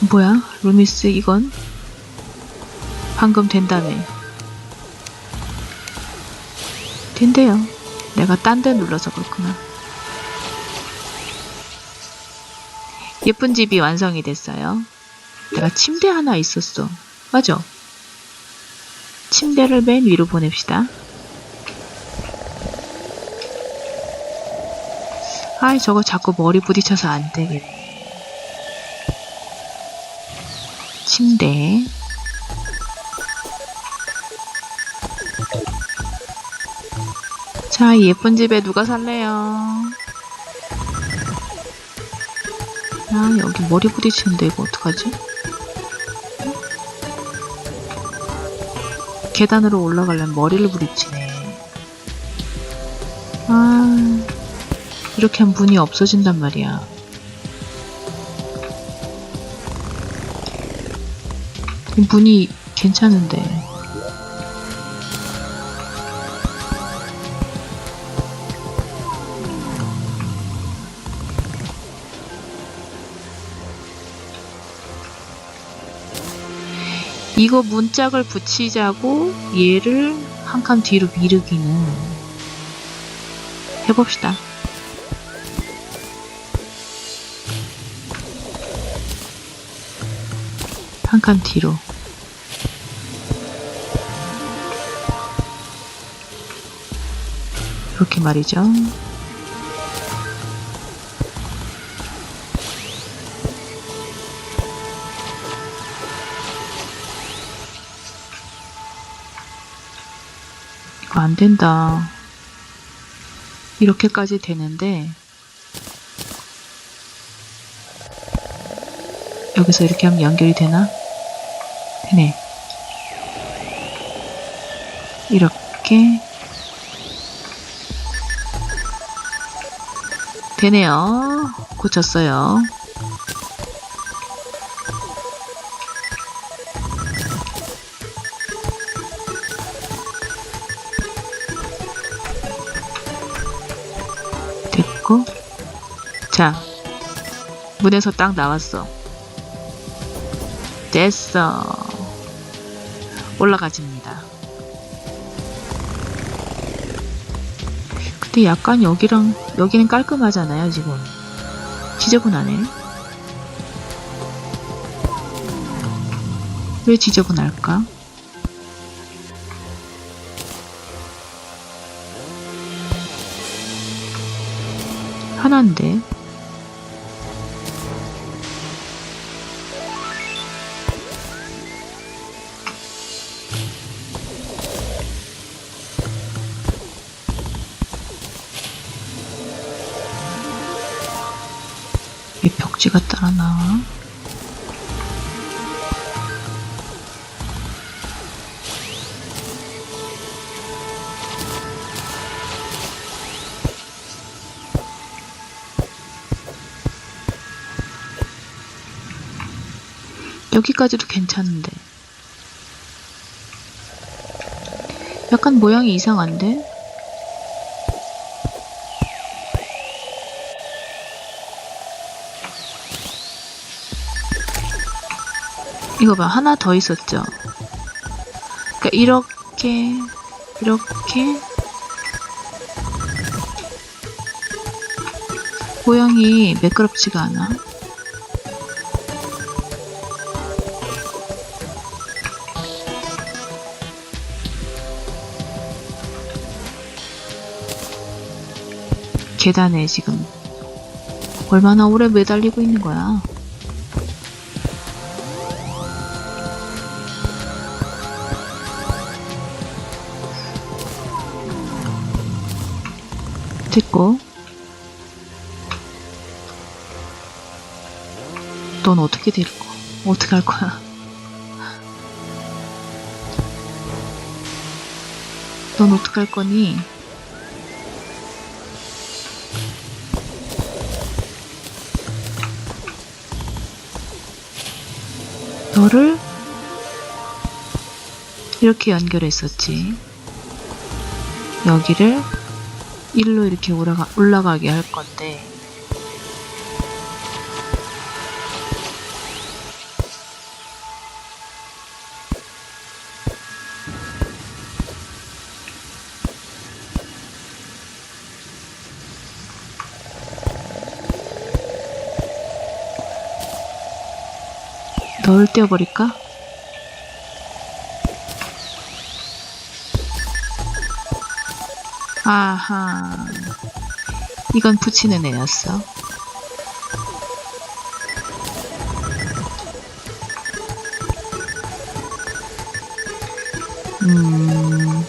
뭐야? 루미스 이건? 방금 된다며. 된대요. 내가 딴 데 눌러서 그렇구나. 예쁜 집이 완성이 됐어요. 내가 침대 하나 있었어. 맞아. 침대를 맨 위로 보냅시다. 아이, 저거 자꾸 머리 부딪혀서 안 되겠네. 침대. 자, 이 예쁜 집에 누가 살래요? 아, 여기 머리 부딪히는데 이거 어떡하지? 계단으로 올라가려면 머리를 부딪히네. 아, 이렇게 하면 문이 없어진단 말이야. 문이 괜찮은데. 이거 문짝을 붙이자고 얘를 한 칸 뒤로 미루기는 해봅시다. 한 칸 뒤로. 이렇게 말이죠. 이거 안 된다. 이렇게까지 되는데, 여기서 이렇게 하면 연결이 되나? 되네. 이렇게. 되네요. 고쳤어요. 됐고. 자. 문에서 딱 나왔어. 됐어. 올라가집 근데 약간 여기랑 여기는 깔끔하잖아요 지금. 지저분하네. 왜 지저분할까? 하나인데 왜 벽지가 따라 나와? 여기까지도 괜찮은데. 약간 모양이 이상한데? 이거 봐 하나 더 있었죠? 그러니까 이렇게 이렇게. 모양이 매끄럽지가 않아. 계단에 지금 얼마나 오래 매달리고 있는 거야 넌 어떻게 될 거? 어떻게 할 거야? 넌 어떻게 할 거니? 너를 이렇게 연결했었지. 여기를 일로 이렇게 올라가, 올라가게 할 건데 덜 떼어버릴까? 아하. 이건 붙이는 애였어. 음.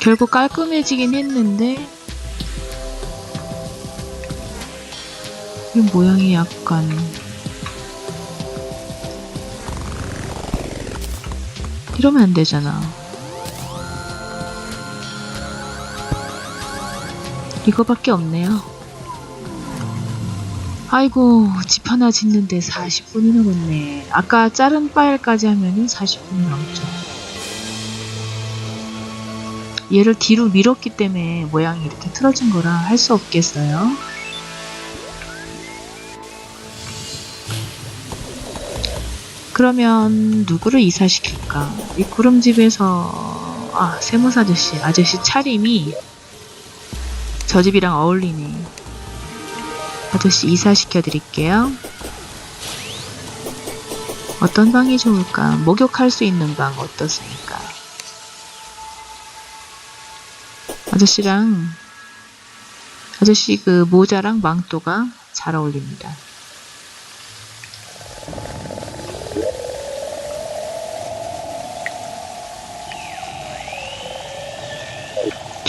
결국 깔끔해지긴 했는데, 이 모양이 약간, 이러면 안 되잖아. 이거밖에 없네요. 아이고, 집 하나 짓는데 40분이 넘었네. 아까 자른 파일까지 하면은 40분이 넘죠. 얘를 뒤로 밀었기 때문에 모양이 이렇게 틀어진 거라 할 수 없겠어요. 그러면 누구를 이사시킬까? 이 구름집에서 아 세무사 아저씨 아저씨 차림이 저 집이랑 어울리네. 아저씨 이사시켜 드릴게요. 어떤 방이 좋을까? 목욕할 수 있는 방 어떻습니까? 아저씨랑 아저씨 그 모자랑 망토가 잘 어울립니다.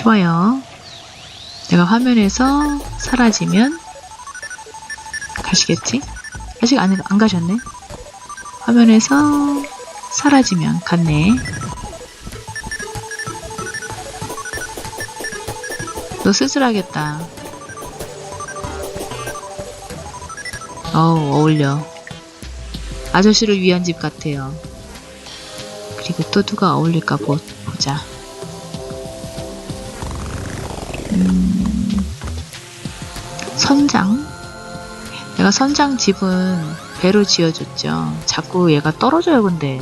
좋아요. 내가 화면에서 사라지면 가시겠지? 아직 안, 안 가셨네? 화면에서 사라지면 갔네. 너 쓸쓸하겠다. 어우, 어울려. 아저씨를 위한 집 같아요. 그리고 또 누가 어울릴까 보, 보자. 선장? 내가 선장 집은 배로 지어줬죠. 자꾸 얘가 떨어져요, 근데.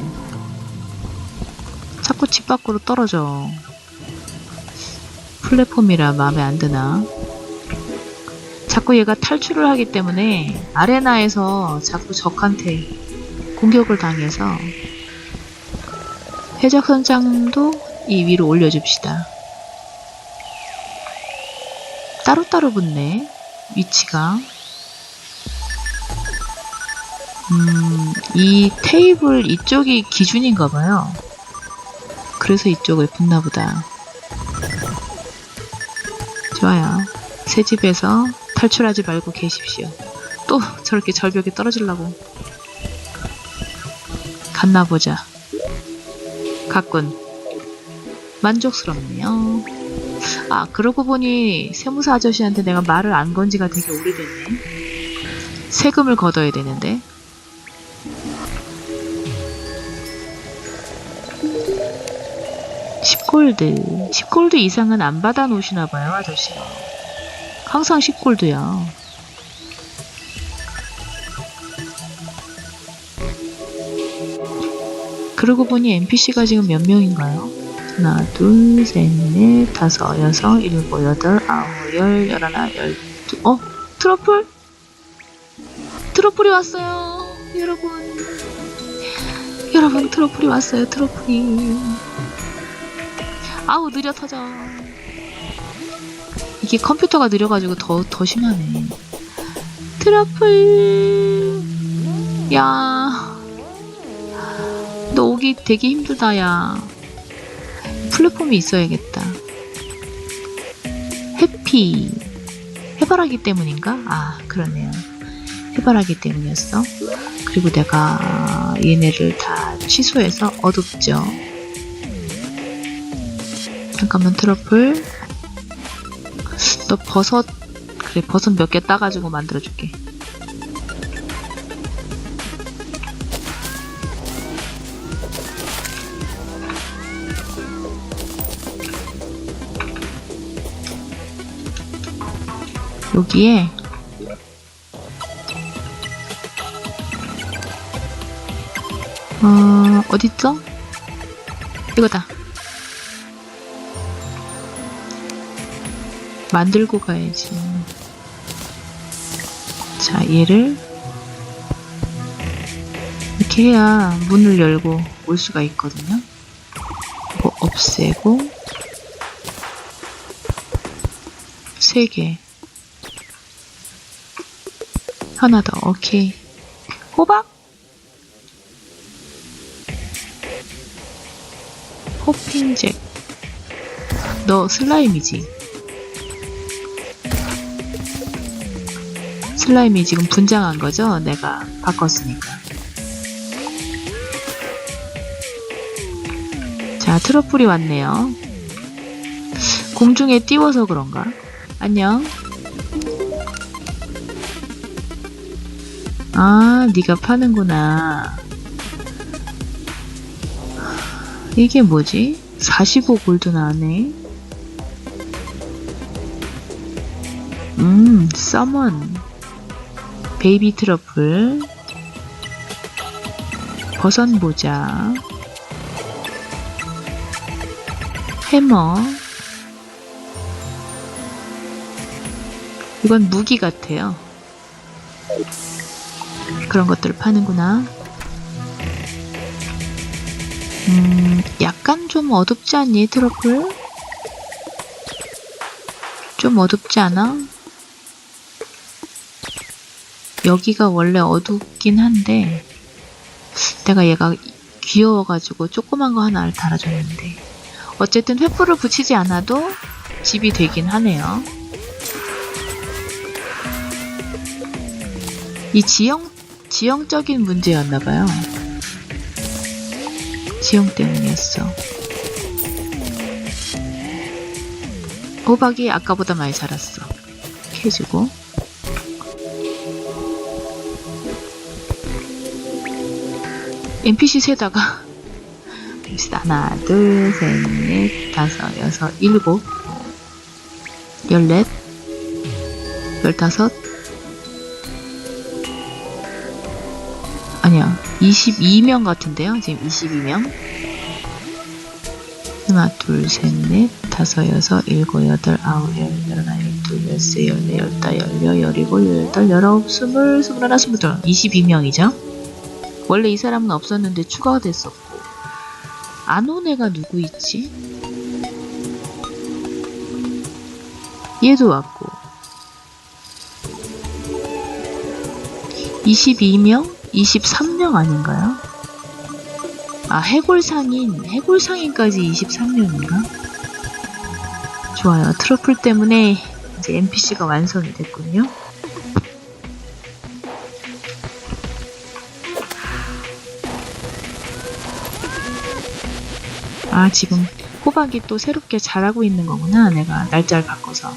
자꾸 집 밖으로 떨어져. 플랫폼이라 마음에 안 드나? 자꾸 얘가 탈출을 하기 때문에 아레나에서 자꾸 적한테 공격을 당해서 해적 선장도 이 위로 올려줍시다. 따로따로 붙네. 위치가. 음, 이 테이블 이쪽이 기준인가 봐요. 그래서 이쪽을 붙나 보다. 좋아요. 새 집에서 탈출하지 말고 계십시오. 또 저렇게 절벽에 떨어지려고. 갔나 보자. 갔군. 만족스럽네요. 아, 그러고 보니 세무사 아저씨한테 내가 말을 안 건 지가 되게 오래됐네. 세금을 걷어야 되는데. 십 골드 10골드 이상은 안 받아 놓으시나 봐요, 아저씨가. 항상 10골드야. 그러고 보니 NPC가 지금 몇 명인가요? 하나, 둘, 셋, 넷, 다섯, 여섯, 일곱, 여덟, 아홉, 열, 열하나, 열두, 어? 트러플? 트러플이 왔어요, 여러분. 여러분, 트러플이 왔어요, 트러플이. 아우, 느려 터져. 이게 컴퓨터가 느려가지고 더, 더 심하네. 트러플. 야. 너 오기 되게 힘들다, 야. 플랫폼이 있어야겠다. 해피. 해바라기 때문인가? 아, 그러네요. 해바라기 때문이었어. 그리고 내가 얘네를 다 취소해서 어둡죠. 잠깐만, 트러플. 너 버섯, 그래, 버섯 몇 개 따가지고 만들어줄게. 여기에 어, 어딨죠? 이거다. 만들고 가야지. 자, 얘를 이렇게 해야 문을 열고 올 수가 있거든요. 이거 없애고 세 개. 하나 더. 오케이. 호박? 호핑잭. 너 슬라임이지? 슬라임이 지금 분장한 거죠? 내가 바꿨으니까. 자, 트러플이 왔네요. 공중에 띄워서 그런가? 안녕. 아, 네가 파는구나. 이게 뭐지? 45 골드 나네. 음, 서먼. 베이비 트러플. 버섯 모자. 해머. 이건 무기 같아요. 그런 것들을 파는구나. 음, 약간 좀 어둡지 않니, 트러플? 좀 어둡지 않아? 여기가 원래 어둡긴 한데, 내가 얘가 귀여워가지고 조그만 거 하나 달아줬는데, 어쨌든 횃불을 붙이지 않아도 집이 되긴 하네요. 이 지형, 지형적인 문제였나 봐요. 지형 때문이었어. 호박이 아까보다 많이 자랐어. 캐주고. NPC 세다가. 하나, 둘, 셋, 넷, 다섯, 여섯, 일곱, 열넷, 열다섯, 아니야. 22명 같은데요. 지금 22명. 하나, 둘, 셋, 넷, 다섯, 여섯, 일곱, 여덟, 아홉, 열, 열하나, 열둘, 열세, 열네, 열다, 열여, 열일곱, 열여덟, 열아홉, 스물, 스물하나, 스물둘. 22명이죠. 원래 이 사람은 없었는데 추가가 됐었고. 안 온 애가 누구 있지? 얘도 왔고. 22명? 23명 아닌가요? 아, 해골상인, 해골상인까지 23명인가? 좋아요. 트러플 때문에 이제 NPC가 완성이 됐군요. 아, 지금 호박이 또 새롭게 자라고 있는 거구나. 내가 날짜를 바꿔서.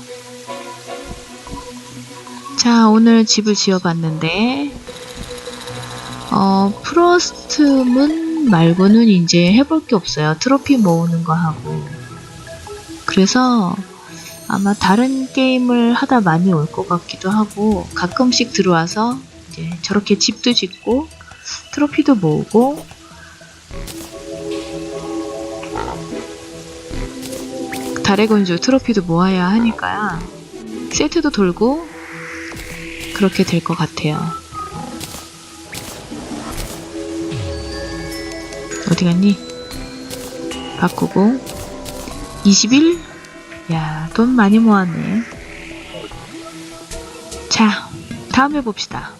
자, 오늘 집을 지어봤는데, 어, 프로스트문 말고는 이제 해볼 게 없어요. 트로피 모으는 거 하고. 그래서 아마 다른 게임을 하다 많이 올 것 같기도 하고, 가끔씩 들어와서 이제 저렇게 집도 짓고, 트로피도 모으고, 달의 건조 트로피도 모아야 하니까요. 세트도 돌고, 그렇게 될 것 같아요. 어디 갔니? 바꾸고 21? 야, 돈 많이 모았네. 자, 다음에 봅시다.